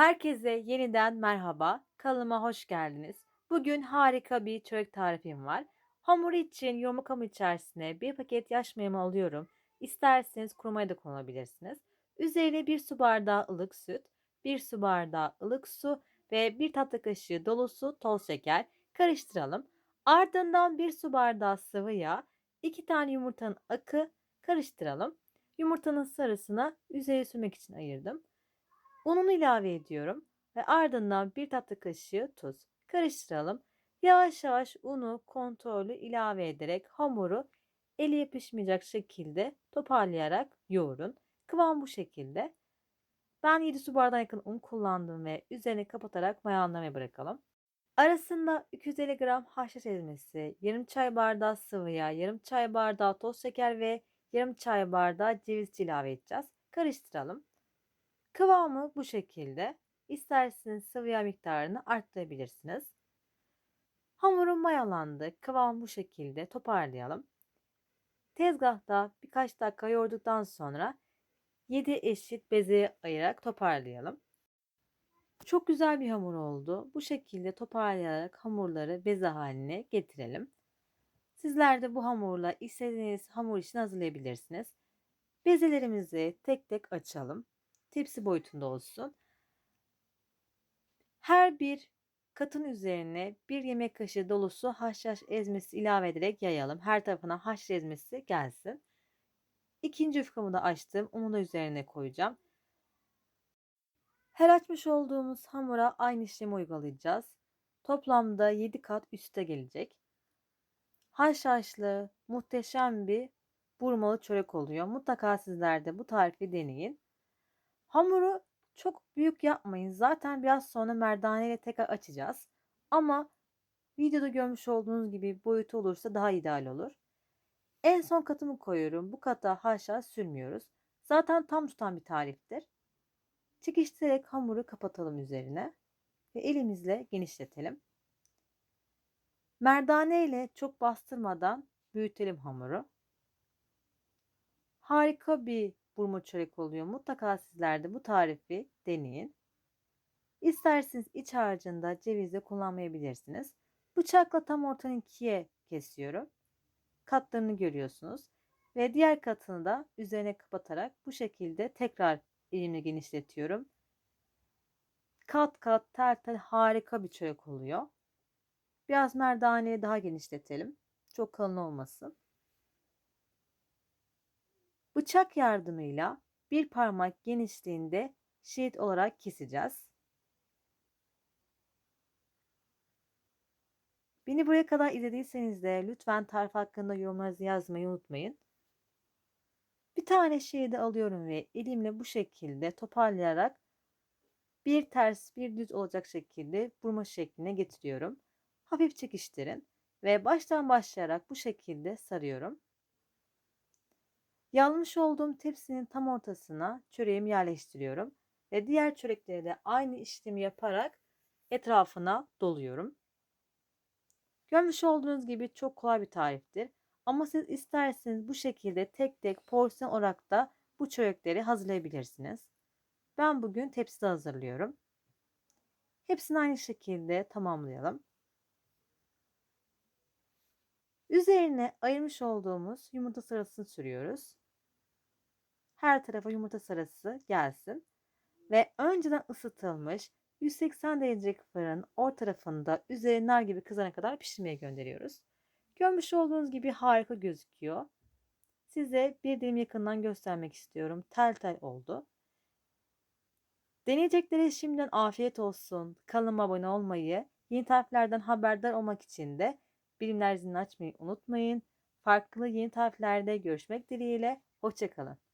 Herkese yeniden merhaba. Kanalıma hoş geldiniz. Bugün harika bir çörek tarifim var. Hamur için yumruk hamur içerisine bir paket yaş maya alıyorum. İsterseniz kurumaya da kullanabilirsiniz. Üzerine bir su bardağı ılık süt, bir su bardağı ılık su ve bir tatlı kaşığı dolusu toz şeker karıştıralım. Ardından bir su bardağı sıvı yağ, iki tane yumurtanın akı karıştıralım. Yumurtanın sarısını üzeri sürmek için ayırdım. Ununu ilave ediyorum ve ardından bir tatlı kaşığı tuz. Karıştıralım. Yavaş yavaş unu kontrollü ilave ederek hamuru eli yapışmayacak şekilde toparlayarak yoğurun. Kıvam bu şekilde. Ben 7 su bardağı yakın un kullandım ve üzerine kapatarak mayalanmaya bırakalım. Arasında 250 gram haşhaş ezmesi, yarım çay bardağı sıvı yağ, yarım çay bardağı toz şeker ve yarım çay bardağı ceviz ilave edeceğiz. Karıştıralım. Kıvamı bu şekilde. İsterseniz sıvı yağ miktarını arttırabilirsiniz. Hamurum mayalandı. Kıvam bu şekilde. Toparlayalım. Tezgahta birkaç dakika yoğurduktan sonra 7 eşit beze ayırarak toparlayalım. Çok güzel bir hamur oldu. Bu şekilde toparlayarak hamurları beze haline getirelim. Sizler de bu hamurla istediğiniz hamur için hazırlayabilirsiniz. Bezelerimizi tek tek açalım tepsi boyutunda olsun. Her bir katın üzerine bir yemek kaşığı dolusu haşhaş ezmesi ilave ederek yayalım. Her tarafına haşhaş ezmesi gelsin. İkinci yufkamı da açtım. Onu da üzerine koyacağım. Her açmış olduğumuz hamura aynı işlemi uygulayacağız. Toplamda 7 kat üste gelecek. Haşhaşlı muhteşem bir burmalı çörek oluyor. Mutlaka sizler de bu tarifi deneyin. Hamuru çok büyük yapmayın. Zaten biraz sonra merdane ile tekrar açacağız. Ama videoda görmüş olduğunuz gibi boyutu olursa daha ideal olur. En son katımı koyuyorum. Bu kata haşa sürmüyoruz. Zaten tam tutan bir tariftir. Çekiştirerek hamuru kapatalım üzerine ve elimizle genişletelim. Merdane ile çok bastırmadan büyütelim hamuru. Harika bir burma çörek oluyor. Mutlaka sizler de bu tarifi deneyin. İsterseniz iç harcında cevizle kullanmayabilirsiniz. Bıçakla tam ortadan ikiye kesiyorum. Katlarını görüyorsunuz. Ve diğer katını da üzerine kapatarak bu şekilde tekrar elimle genişletiyorum. Kat kat tel tel harika bir çörek oluyor. Biraz merdaneyi daha genişletelim. Çok kalın olmasın. Bıçak yardımıyla bir parmak genişliğinde şerit olarak keseceğiz. Beni buraya kadar izlediyseniz de lütfen tarif hakkında yorumlarınızı yazmayı unutmayın. Bir tane şeridi alıyorum ve elimle bu şekilde toparlayarak bir ters bir düz olacak şekilde burma şekline getiriyorum. Hafif çekiştirin ve baştan başlayarak bu şekilde sarıyorum. Yanmış olduğum tepsinin tam ortasına çöreğimi yerleştiriyorum ve diğer çörekleri de aynı işlemi yaparak etrafına doluyorum. Görmüş olduğunuz gibi çok kolay bir tariftir. Ama siz isterseniz bu şekilde tek tek porsiyon olarak da bu çörekleri hazırlayabilirsiniz. Ben bugün tepside hazırlıyorum. Hepsini aynı şekilde tamamlayalım. Üzerine ayırmış olduğumuz yumurta sarısını sürüyoruz her tarafa yumurta sarısı gelsin. Ve önceden ısıtılmış 180 derecelik fırın orta tarafında üzeri nar gibi kızana kadar pişirmeye gönderiyoruz. Görmüş olduğunuz gibi harika gözüküyor. Size bir dilim yakından göstermek istiyorum. Tel tel oldu. Deneyeceklere şimdiden afiyet olsun. Kanalıma abone olmayı, yeni tariflerden haberdar olmak için de bilimler zilini açmayı unutmayın. Farklı yeni tariflerde görüşmek dileğiyle. Hoşçakalın.